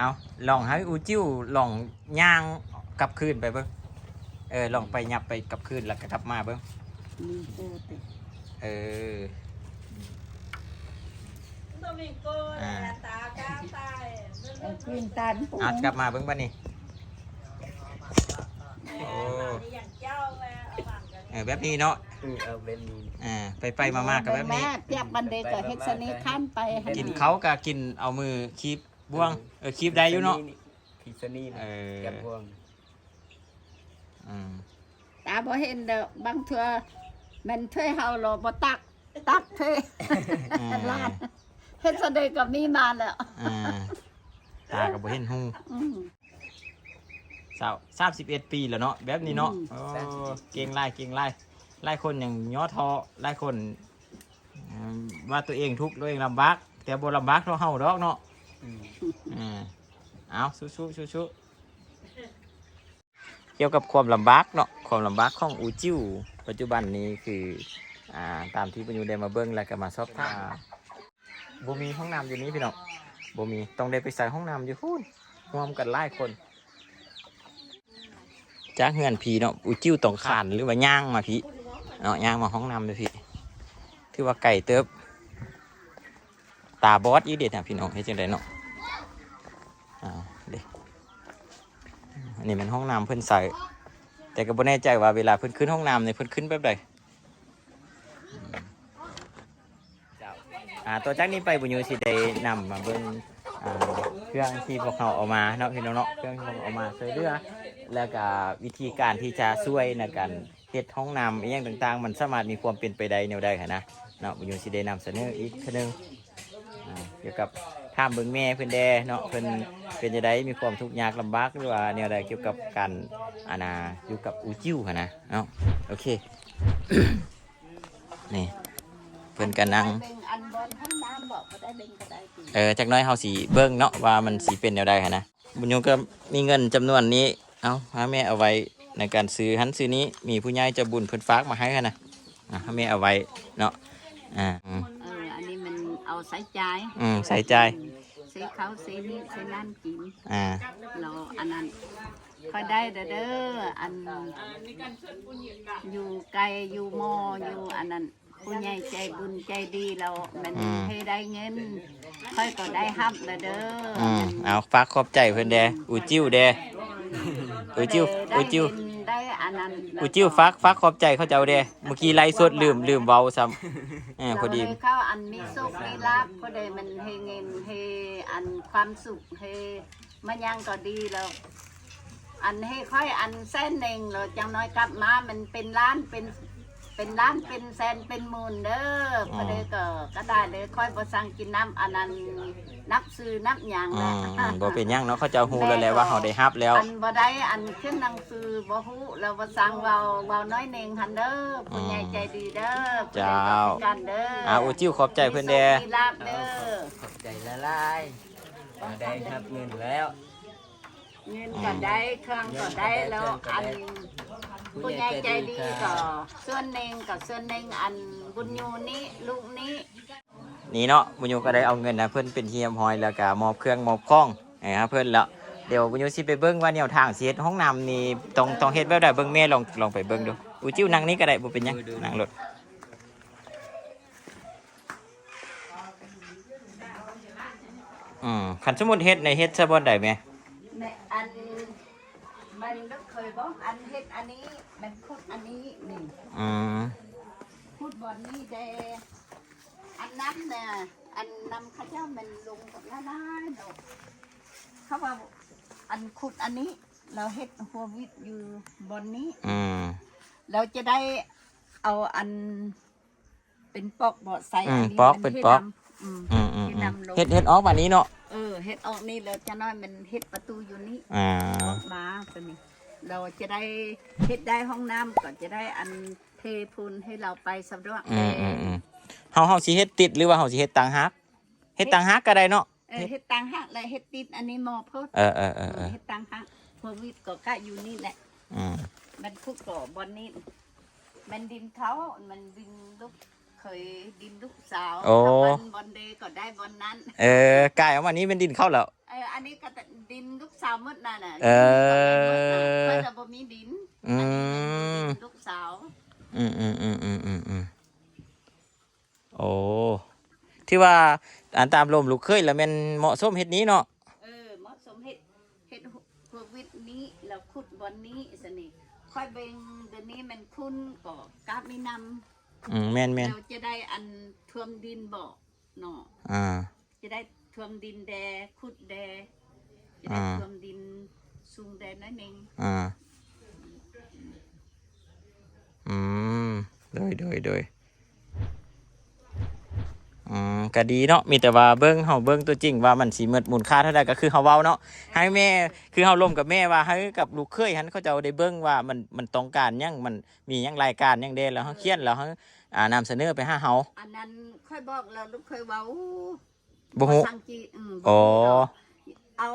เอาลองให้อูจิ้วลองย่างกลับคืนไปเบิ้งเออลองไปยับไปกลับคืนแล้วก็กลับมาเบิ้งมีโกติเออ Domingo, À. tá, tá, tá. ไอ้กินตันปูเอากลับมาเบิ้งบ้านี่ Ồ. อย่างเจ้าแม่เอาหวังกันเออแบบนี้เนาะอืมเอาแบบนี้อ่าไปไปมามากับแบบนี้เปียกบันเดก็เฮ็ดสนิทท่านไปให้กินเขาก็กินเอามือคีบ บ่วงเออคีบได้อยู่เนาะพิซนี่เออกับพวงอืมตาบ่เห็นเด้อบางเทื่อมันถ้วยเฮาโลบ่ตัก ตักถ้วยอ่าลาดเฮ็ดสนิทก็มีมาแล้วอ่าตากับบ่เห็นหูอืมสาวสามสิบเอ็ดปีแล้วเนาะแบบนี้เนาะอืมโอ้เก่งไล่เก่งไล่ไล่คนอย่างย่อท้อไล่คนอืมว่าตัวเองทุกข์ตัวเองลำบาก แต่บ่ลำบากเท่าเฮาดอกเนาะ อืมอ่าเอาสู้สู้สู้สู้เกี่ยวกับความลำบากเนาะความลำบากของอูจิวปัจจุบันนี้คืออ่าตามที่ปัญญูได้มาเบิ้งแล้วก็มาสอบถามบ่มีห้องน้ำอยู่นี้พี่น้องบ่มีต้องได้ไปใส่ห้องน้ำอยู่พูนรวมกันหลายคนจากเฮือนพีเนาะอูจิ้วต้องขานหรือว่าย่างมาพี่เนาะย่างมาห้องน้ำเลยพี่ถือว่าไก่เติบ ตาบอดอีเด็ดนะพี่น้องเฮ็ดจังไดเนาะอ่าเด็อันนี้มันห้องน้ำเพิ่นใส่แต่ก็บ่แน่ใจว่าเวลาเพิ่นขึ้นห้องน้ำเนี่ยเพิ่นขึ้นแบบใดอ่าตัวจากนี้ไปบุญยูสิได้นำมาเบิ่งอ่าเครื่องที่พวกเขาเอามาเนาะพี่น้องเนาะเครื่องที่พวกเขาเอามาช่วยเหลือแล้วก็วิธีการที่จะช่วยในการเฮ็ดห้องน้ำอีหยังต่างๆ มันสามารถมีความเป็นไปได้แนวใดหั้นะเนาะบุญยูสิได้นำเสนออีกเทื่อนึงอ่า เกี่ยวกับถามเบิ่งแม่เพิ่นแดเนาะเพิ่นเป็นจะได้มีความทุกข์ยากลำบากหรือว่าแนวใดเกี่ยวกับการอาณาอยู่กับอูจิ้วหั้นนะเนาะโอเคนี่เพิ่นก็นั่งเบิ่อันนั่งเออจักน้อยเฮาสิเบิ่งเนาะว่ามันสิเป็นแนวใดหั้นนะบุญโยงก็มีเงินจำนวนนี้เอาหาแม่เอาไว้ในการซื้อหันซื้อนี้มีผู้ใหญ่จะบุญเพิ่นฝากมาให้หั้นนะอะให้แม่เอาไว้เนาะอ่า ใส่ใจอืมใส่ใจสีเขาสีนี้สีนั่นกินอ่าเราอันนั้นค่อยได้เด้อเด้ออันอยู่ไกลอยู่มออยู่อันนั้นผู้ใหญ่ใจบุญใจดีเรา มันให้ได้เงิน ค่อยก็ได้ฮับเด้อเด้ออืมเอาฝากขอบใจเพิ่นแดอูจิ้วแดอูจิ้วอูจิ้วได้ อันนั้นอูจิ้วฝากฝากขอบใจเขาเจ้าแดเมื่อกี้ไล่สดลืมลืมเว้าซ้ำเออพอดีเราเลยเข้าอันมีสุขมีลาภพอดีมันให้เงินให้อันความสุขให้มันยังก็ดีแล้ว อันให้ค่อยอันแสนหนึ่งเราจังน้อยกลับมา มันเป็นล้านเป็น เป็นล้านเป็นแสนเป็นหมื่นเด้อพอดีก็ก็ได้เลยค่อยบ่สั่งกินน้ำอันนั้นนับซื้อนับหยังอืแหละมบ่เป็นหยังเนาะเขาเจ้าฮู้แล้วแหละว่าเฮาได้รับแล้ว อันบ่ได้อันขึ้นหนังสือบ่ฮู้แล้วบ่สั่งเว้าเว้าน้อยหนึงหันเด้อผู้ใหญ่ใจดีเด้อเจ้าผู้ใหญ่ก็คือกันเด้ออ่าอูจิ้วขอบใจเพิ่นแด มีโชคมีลาภเด้อขอบใจละลายเอาได้ครับเงินแล้ว เงินก็ได้เครื่องก็ได้แล้วอัน ผู้ใหญ่ใจดีก็ส่วนหนึ่งก็ส่วนหนึ่งอันบุญยูนี้ลูกนี้นี่เนาะบุญยูก็ได้เอาเงินนะเพิ่นเป็นเฮียมหอยแล้วก็มอบเครื่องมอบของให้ฮะเพิ่นแล้วเดี๋ยวบุญยูสิไปเบิ่งว่าแนวทางสิเฮ็ดห้องน้ำนี่ต้องต้องเฮ็ดแบบใดเบิ่งแม่ลองลองไปเบิ่งดูอูจิ้วนั่งนี่ก็ได้บ่เป็นหยังนั่งรถอืมขันสมมุติเฮ็ดในเฮ็ดซะบ่ได้ไหมแม่ อันมันก็เคยบอกอันเฮ็ดอันนี้มันคุดอันนี้นี่อืมคุดบอลนี่แต่อันนั้นน่ะอันนำข้าเจ้ามันลงกับละลายดอกเขาว่าอันขุดอันนี้ เราเฮ็ดหัววิทย์อยู่บนนี้ อืมเราจะได้เอาอัน เป็นปอกเบาะใส่อืมนนี้ปอกมัเป็นให้ปอก ดำอืมอืมอืมให้อืมดำลง เฮ็ดเฮ็ดออกบัดนี้เนาะ เออเฮ็ดออกนี่แล้วจะน้อยมันเฮ็ดประตูอยู่นี่อ่ามาตัวนี้ เราจะได้เฮ็ดได้ห้องน้ำก็จะได้อันเทพูนให้เราไปสะดวกอืมอืมอืมเฮาเฮาสิเฮ็ดติดหรือว่าเฮาสิเฮ็ดต่างหากเฮ็ดต่างหากก็ได้เนาะเออเฮ็ดตังหักและเฮ็ดติดอันนี้หมอเพิ่นเออเออเออเออเฮ็ดตังหักพวกวิทย์ก็กะอยู่นี่แหละอืมมันคุกก็บอนนี้มันดินเขา มันดินลูก เคยดินลูกสาวโอ้ ถ้าบอนบอนเดย์ก็ได้บอนนั้น เออกายออกมานี้เป็นดินเข้าแล้ว เอออันนี้ก็สาวหมดนั่นน่ะเออเพิ่นจะบ่มีดินอืมลูกสาวอืมอืมอืมอืมอืมอืมโอ้ที่ว่าอันตามลมลูกเคยแล้วแมันเหมาะสมเฮ็ดนี้เนาะเออเหมาะสมเฮ็ดเฮ็ดพวกวิทย์นี้แล้วขุดบอนนี้สนี่ค่อยเบ่งเดี๋ยวนี้มันคุ้นก็กราบมีนำ อืมแม่นแม่นเราจะได้อันท่วมดินบ่เนาะอ่า จะได้ท่วมดินแดขุดแดจะได้อ่า ท่วมดินสูงแดน้อยหนึงอ่า อืมโดยโดยโดยอืม ก็ดีเนาะมีแต่ว่าเบิ้งเฮาเบิ้งตัวจริงว่ามันสิหมดมูลค่าเท่าใดก็คือเฮาเว้าเนาะให้แม่คือเฮาร่วมกับแม่ว่าให้กับลูกเคยหันเขาจะเอาได้เบิ้งว่ามันมันต้องการหยังมันมีหยังรายการหยังเด้แล้วเฮาเขียนแล้วเฮาอ่านำเสนอไปหาเฮาอันนั้นค่อยบอกเราลูกเคยเว้าบ่ฮู้ภาษาอังกฤษอืมอ๋อเอา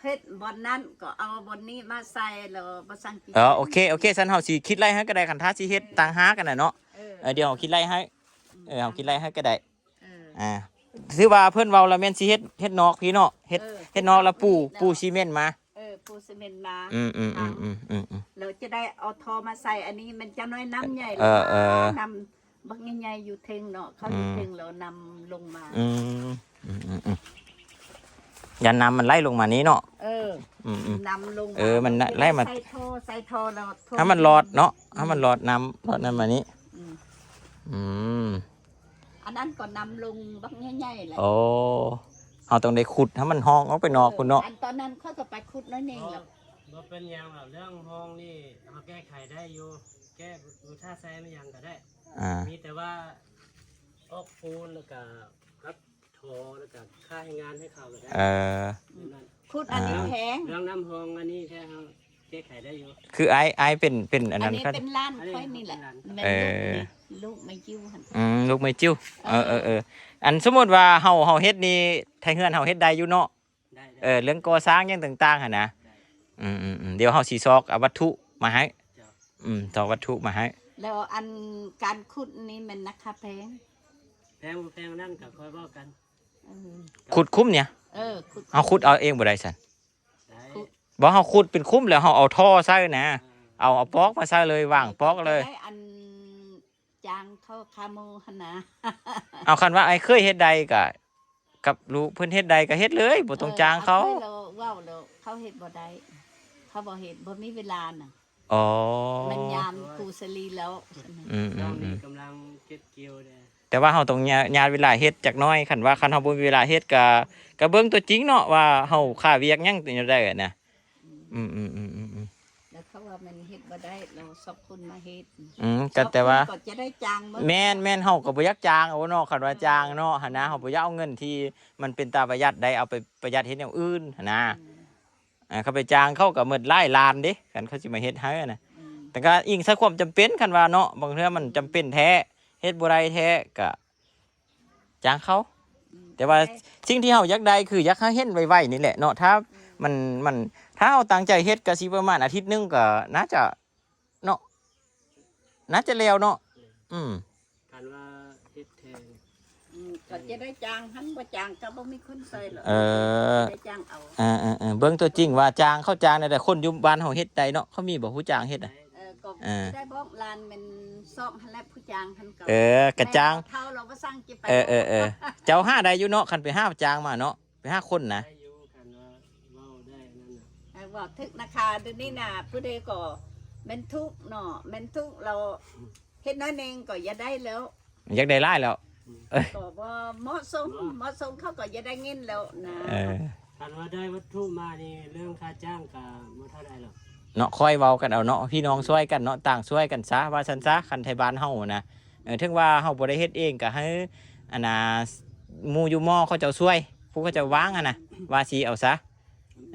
เฮ็ดบอนนั้นก็เอาบอนนี้มาใส่แล้วภาษาอังกฤษเออโอเคโอเคซันเฮาสิคิดไล่ให้ก็ได้คันท้าสิเฮ็ดต่างหากันน่ะเนาะเออเออเดี๋ยวเฮาคิดไล่ให้เออเฮาคิดไล่ให้ก็ได้เอออ่าถือว่าเพิ่นเว้าแล้วแม่นสิเฮ็ดเฮ็ดนอกพี่เนาะเฮ็ดเออเฮ็ดนอกแล้วปูปูซีเมนต์มา เออปูซีเมนต์มาอืมอืมอืมอืมอืมอืม เราจะได้เอาทอมาใส่อันนี้มันจะน้อยน้ำใหญ่เออเออ นำบักใหญ่ๆอยู่เทงเนาะเขาอยู่อืมเทงแล้วนำลงมา อืมอืมอืมอืมยันน้ำมันไล่ลงมานี้เนาะเอออืมอืม นำลงเออมันน่ะไล่มา ใส่ทอใส่ทอแล้วท่วถ้ามันรอดเนาะถ้ามันรอดน้ำรอดน้ำมานี้ อืมอืม อันนั้นก็นำลงบักใหญ่ๆแหละโอ้เอาต้องได้ขุดถ้ามันห้องเอาไปนอกคุณเนาะอันตอนนั้นเขาก็ไปขุดน้อยเองแล้วบ่เป็นหยังหรอกเรื่องห้องนี่เราแก้ไขได้อยู่ แก้ดูท่าแซ่ไม่ยังก็ได้ อ่า มีแต่ว่าออกปูนแล้วก็รับโทรแล้วก็ค่าให้งานให้เขาก็ได้เออนั่นขุดอันนี้อ่าแพงเรื่องน้ำห้องอันนี้แค่เอา แก้ไขได้อยู่คือไอ้ไอ้เป็นเป็นอันอันนั้นนี้ครับ เป็นล้านค่อยนี่แหละอันนี้แม่เอลูกอนี่ลูกไม่ยิ้วหันอืมลูกไม่จิ้วเออเออเอออันสมมติว่าเฮาเฮาเฮ็ดนี่ไทยเฮือนเฮาเฮ็ดได้อยู่เนาะได้ได้เออเรื่องก่อสร้างหยังต่างๆหั่นนะอืมอืมอืมเดี๋ยวเฮาสิซอกเอาวัตถุมาให้จ้ะอืมซอกวัตถุมาให้ แล้วอันการขุดนี่มันราคาแพงแพงบ่แพงนั่นก็ค่อยบอกกันเออขุดคุ้มเนี่ยเออขุดเฮาขุดเอาเองบ่ได้ซั่นได้ บ่เฮาขุดเป็นคุ้มแล้วเฮาเอาท่อใส่นะ เอาเอาปอกมาใส่เลยวางปอกเลย ได้อันจางเข้าคาโมหันนะ เอาคันว่าไอ้เคยเฮ็ดใดก็กับรู้เพิ่นเฮ็ดใดก็เฮ็ดเลยบ่ต้องจ้างเขา ออเราว้าวเราเขาเห็ดบ่ได้เขาบ่เห็ดบ่มีเวลาน่ะ อ๋อ มันยามครูสลีแล้วอืมอืเรามอืนี่มกำลังเก็บเกี่ยวเด้อแต่ว่าเฮาต้องญาญาติเวลาเฮ็ดจักหน้อยคันว่าคันเฮาบ่มีเวลาเฮ็ดก็ก็เบิ่งตัวจริงเนาะว่าเฮาค่าเวียกหยังจังได้อะนะ อืมอืมอืมอืมอืมแล้วเขาว่ามันเฮ็ดบ่ได้เราสอบคนมาเฮ็ดอืมก็แต่ว่า สอบคนก็จะได้จางบ่แม่นแม่นเฮาก็บ่อยากจ้างเอาเนาะคันว่าจ้างเนาะหั่นนะเฮาบ่อยากเอาเงินที่มันเป็นตาประหยัดได้เอาไปประหยัดเฮ็ดอย่างอื่นหั่นนะอ่าเขาไปจ้างเขาก็หมดหลายล้านเด้คันเขาสิมาเฮ็ดให้อะนะ อืมแต่ก็อิงซะความจำเป็นคันว่าเนาะบางเทื่อมันจำเป็นแท้เฮ็ดบ่ได้แท้ก็จ้างเขา แต่ว่า สิ่งที่เฮาอยากได้คืออยากให้เฮ็ดไวๆนี่แหละเนาะถ้ามันมัน ถ้าเฮาตั้งใจเฮ็ดก็สิประมาณอาทิตย์หนึงก็น่าจะเนาะน่าจะแล้วเนาะอืมกันว่าเฮ็ดแทนอืมก็จะได้จางหันบ่จางก็บ่มีคนใส่หรอกเออได้จางเอาอ่าอ่าอ่าเบิ่งตัวจริงว่าจ้างเขาจ้างได้แต่คนอยู่บ้านเฮาเฮ็ดได้เนาะเขามีบ่ฮู้จ้างเฮ็ดอะเออก็เออได้บอกลานมันซอกหันแหละผู้จางหันก็เออกระจ้างแม่เท่าเราบ่สั่งจิไปเออเออเออเจ้าห้าได้อยู่เนาะคันไปห้าจ้างมาเนาะไปห้าคนนะ ว่าทึกนะคะดี๋ยวนี้น่ะผู้ใดก็แม่นทุกเนาะแม่นทุกเราเฮ็ดน้อยเองก็อย่าได้แล้ว อยากได้หลายแล้ว ก็บ่เหมาะสมเหมาะสมเขาก็อย่าได้เงินแล้วนะเออกันว่าได้วัตถุมานี่เรื่องค่าจ้างก็บ่เท่าใดหรอกเนาะคอยเว้ากันเอาเนาะพี่น้องช่วยกันเนาะต่างช่วยกันซะว่าซันซะคันไทยบ้านเฮานะเออถึงว่าเฮาบ่ได้เฮ็ดเองก็ให้อันน่ะหมู่อยู่หม้อเขาเจ้าช่วย ผู้เขาเจะวางอะนะว่าสิเอาซะ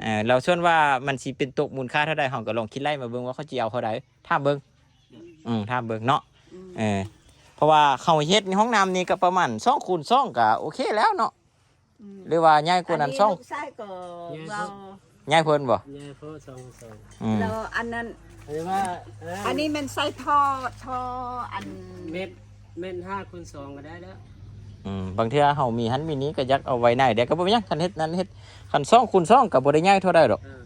เออเราส่วนว่ามันสิเป็นตกมูลค่าเท่าใดเฮาก็ลองคิดไล่มาเบิ่งว่าเขาสิเอาเท่าใดถ้ามเบิ่งอืมถ้ามเบิ่งเนาะอืมเออเพราะว่าเขาเฮ็ดในห้องน้ำนี่ก็ประมาณ2คูณ2ก็โอเคแล้วเนาะมหรือว่าใหญ่กว่านั้นลูกชายก็เรา2ใหญ่เพิ่นบ่ยายโฟสองสองอืมเราอันนั้นอันนี้ว่าเอันนี้มันใส่ท่อท่ออันเม็ดเม็ดห้าคูณสองก็ได้แล้ว อืมบางเทื่อเฮามีหันมีนี้ก็อยักเอาไว้ในเดี๋ยวก็บ่เป็นหยังคันเฮ็ดนั้นเฮ็ดคันซ่องคูณซ่องก็บ่ได้ง่ายเท่าใดดอกเออ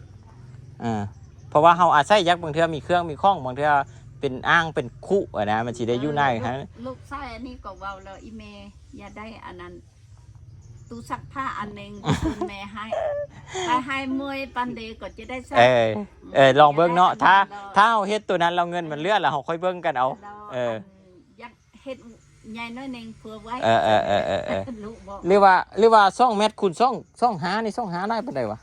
อ่าเพราะว่าเฮาอาศัยยักษ์บางเทื่อมีเครื่องมีข้องบางเทื่อเป็นอ้างเป็นคุอะนะมันสิได้อยู่ในฮะลูกชายอันนี้ก็เว้าแล้วอีเมอย่าได้อันนั้นตู้ซักผ้าอันหนึงคุณแม่ให้ถ้าให้มวยปันเดก็จะได้ซักเออเออลองเบิ่งเนาะถ้าถ้าเฮาเฮ็ดตัวนั้นเราเงินมันเหลือแล้วเฮาค่อยเบิ่งกันเอา เอออยากเฮ็ด ใหญ่น้อยหนึงเพื่อไว้เออเออเออเออเออ ลูกบอกหรือว่าหรือว่าซ่องเม็ดคูณซ่องซ่องหานี่ซ่องหาได้ปานใดวะ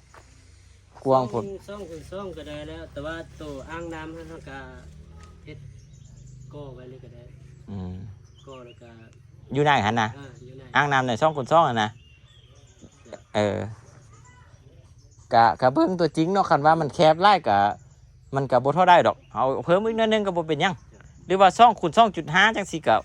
กวางพุ่นซ่องคือซ่องก็ได้แล้ว แต่ว่าตัวอ่างน้ำให้เฮาก็เฮ็ดก่อไว้เลยก็ได้อืมก่อแล้วก็อยู่ในหันนะอ่าอยู่ในอ้างน้ำในซ่องคูณซ่องอะนะเออกะกะเบิ่งตัวจริงเนาะคันว่ามันแคบไล่กะ มันก็บ่เท่าได้ดอกเอาเพิ่มอีกนิดนึงก็บ่เป็นหยังหรือว่าซ่องคูณซ่องจุดห้าจังสี่กับ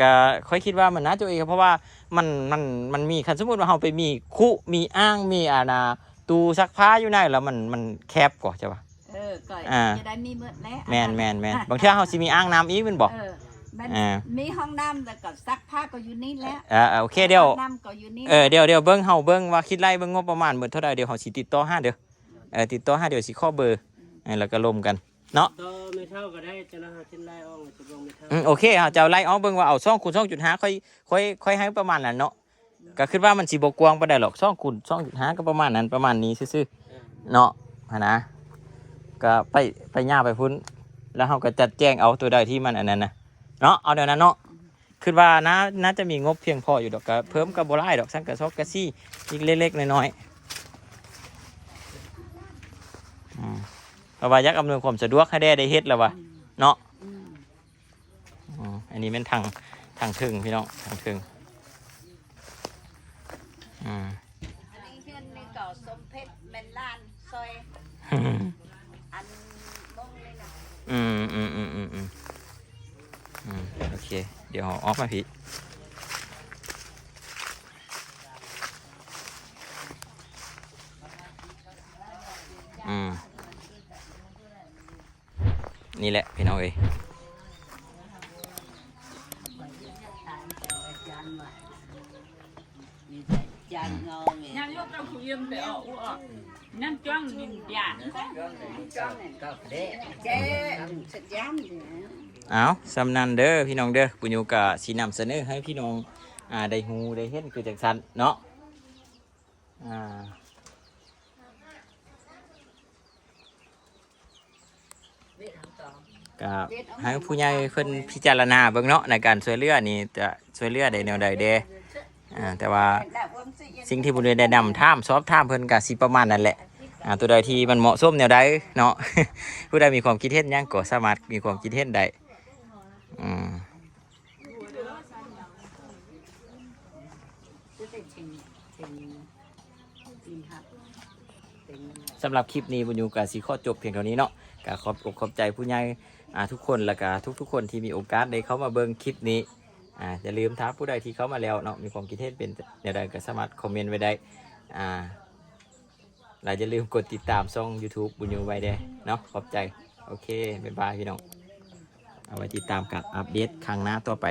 ก็ค่อยคิดว่ามันน่าจะเองเพราะว่ามันมันมันมีคันสมมติว่าเราไปมีคุมีอ้างมีอาณาตูซักผ้าอยู่ในแล้วมันมันแคบกว่าใช่ปะเออก็อ่าจะได้มีเมื่อแล้วแมนแมนแมนบางเทีเราสิมีอ้างน้ำอีกแมันบอกเออมันอ่ามีห้องน้ำแล้วก็ซักผ้าก็อยู่นี่แล้วอ่าโอเคเดี๋ยวห้องน้ำก็อยู่นี่เออเดี๋ยวเดี๋ยวเบิ้งเฮาเบิ้งว่าคิดไล่เบิ้งงบประมาณเบิดเท่าใดเดี๋ยวเฮาสิติดต่อห้าเดี๋ยวเออติดต่อห้าเดี๋ยวสิข้อเบอร์เออแล้วก็ลมกัน เนาะต่อไม่เท่าก็ได้จะนะฮะทิ้นไล่ออกจะลงไม่เท่าอืมโอเคเฮาจะเอาไล่ออกเบิ้งว่าเอาซ่องคูณซ่องจุดห้าค่อยค่อยค่อยให้ประมาณนั้นเนาะก็คิดว่ามันสิบ่กว้างปานใดหรอกซ่องคูณซ่องจุดห้าก็ประมาณนั้นประมาณนี้ซื่อๆเออเนาะหนนะก็ไปไปย่าไปพุ่นแล้วเขาก็จัดแจ้งเอาตัวใดที่มันอันนั้นนะเนาะเอาเดี๋ยวนั้นเนาะคือว่าน่าน่าจะมีงบเพียงพออยู่ดอกก็เพิ่มกับโบไล่ดอกสังกะซอกกะซี่อีกเล็กๆน้อยๆอืม เพราะว่าอยักอำนวยความสะดวกให้ได้ได้เฮ็ดแล้ววะเนาะอืมอืมอันนี้เป็นทางทางถึงพี่น้องทางถึงอืมอันนี้เฮือนนี่ก็สมเพชรแม่นล้านซอยอันมงเลยนะอืมอืมอืมอืมอืมอืมโอเค เดี๋ยวเอาออกมาพี่อืม นี่แหละพี่น้องเอ้ยจานงอแม่ nhà lúc trong khu yên để ở ở nhân choang nhìn giả เจ๊สัญญาณเนี่ยเอาสำนันเด้อพี่น้องเด้อปุญโยกะสีนำเสนอให้พี่น้องอ่าได้ฮูได้เห็นคือจังสันเนาะอ่า ก็ให้ผู้ใหญ่เพิ่นพิจารณาเบิ่งเนาะในการช่วยเหลือนี่จะช่วยเหลือได้แนวใดเด้อ่าแต่ว่าสิ่งที่บุญได้นำท่ามซอบท่ามเพิ่นก็สิประมาณนั่นแหละอ่าตัวใดที่มันเหมาะสมแนวใดเนาะผู้ใดมีความคิดเห็นยังก็สามารถมีความคิดเห็นได้อืม จะได้ชิงชิงชิงครับเป็น สำหรับคลิปนี้บุญยูก็สิขอจบเพียงเท่านี้เนาะก็ขอบอกขอบใจผู้ใหญ่ทุกคนแล้วก็ทุกๆ คนที่มีโอกาสได้เข้ามาเบิ่งคลิปนี้อ่าอย่าลืมถ้าผู้ใดที่เข้ามาแล้วเนาะมีความคิดเห็นเป็นแนวใดก็สามารถคอมเมนต์ไว้ได้อ่าเราจะลืมกดติดตามช่อง YouTube บุญยูไว้เด้เนาะขอบใจ โอเค บ๊ายบายพี่น้อง เอาไว้ติดตามกับอัปเดตครั้งหน้าต่อไป